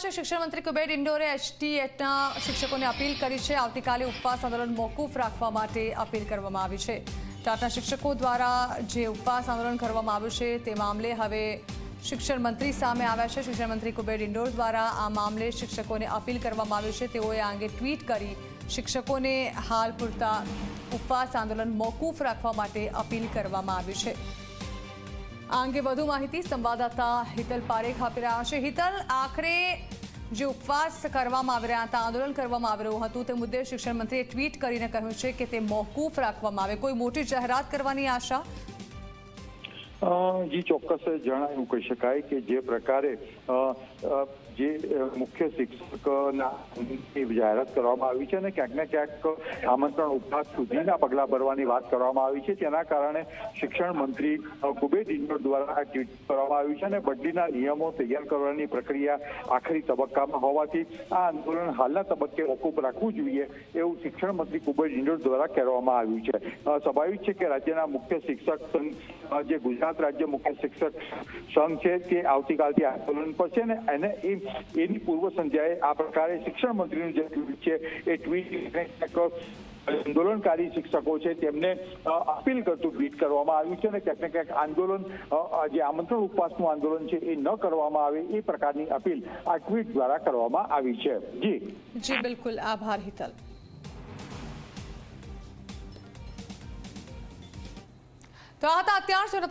છે શિક્ષણ મંત્રી કુબેર ઇન્ડોરે એચટીએટના શિક્ષકોને અપીલ કરી છે. આવતીકાલે ઉપવાસ આંદોલન મોકૂફ રાખવા માટે અપીલ કરવામાં આવી છે. ટાટના શિક્ષકો દ્વારા જે ઉપવાસ આંદોલન કરવામાં આવ્યું છે તે મામલે હવે શિક્ષણ મંત્રી સામે આવ્યા છે. શિક્ષણ મંત્રી કુબેર ઇન્ડોર દ્વારા આ મામલે શિક્ષકોને અપીલ કરવામાં આવ્યું છે. તેઓએ આ અંગે ટ્વીટ કરી શિક્ષકોને હાલ પૂરતા ઉપવાસ આંદોલન મોકૂફ રાખવા માટે અપીલ કરવામાં આવી છે. આ અંગે વધુ માહિતી સંવાદદાતા હિતલ પારેખ આપી રહ્યા છે. હિતલ, આખરે જે ઉપવાસ કરવામાં આવી રહ્યા હતા, આંદોલન કરવામાં આવી રહ્યું હતું, તે મુદ્દે શિક્ષણ મંત્રીએ ટ્વીટ કરીને કહ્યું છે કે તે મોકૂફ રાખવામાં આવે. કોઈ મોટી જાહેરાત કરવાની આશા જી ચોક્કસ જણાવ્યું કહી શકાય કે જે પ્રકારે જે મુખ્ય શિક્ષકના જાહેરાત કરવામાં આવી છે અને ક્યાંક ને ક્યાંક આમંત્રણ ઉપવાસ સુધીના પગલાં ભરવાની વાત કરવામાં આવી છે. તેના કારણે શિક્ષણ મંત્રી કુબેર ડિંડોર દ્વારા ટ્વીટ કરવામાં આવ્યું છે અને બદલીના નિયમો તૈયાર કરવાની પ્રક્રિયા આખરી તબક્કામાં હોવાથી આ આંદોલન હાલના તબક્કે મોકૂફ રાખવું જોઈએ એવું શિક્ષણ મંત્રી કુબેર ડિંડોર દ્વારા કહેવામાં આવ્યું છે. સ્વાભાવિક છે કે રાજ્યના મુખ્ય શિક્ષક જે ગુજરાત રાજ્ય મુખ્ય શિક્ષક સંઘ છે તે આવતીકાલથી આંદોલન પર છે ને એ- એની પૂર્વ સંધ્યાએ આ પ્રકારે શિક્ષણ મંત્રીનું જે ટ્વીટ છે, એ ટ્વીટ આંદોલનકારી શિક્ષકો છે તેમને અપીલ કરતું ટ્વીટ કરવામાં આવ્યું છે અને ક્યાંક ને ક્યાંક આંદોલન જે આમંત્રણ ઉપવાસનું આંદોલન છે એ ન કરવામાં આવે એ પ્રકારની અપીલ આ ટ્વીટ દ્વારા કરવામાં આવી છે. જી. જી, બિલકુલ. આભાર, હિતલ. તો આ હતા અત્યાર સુધીના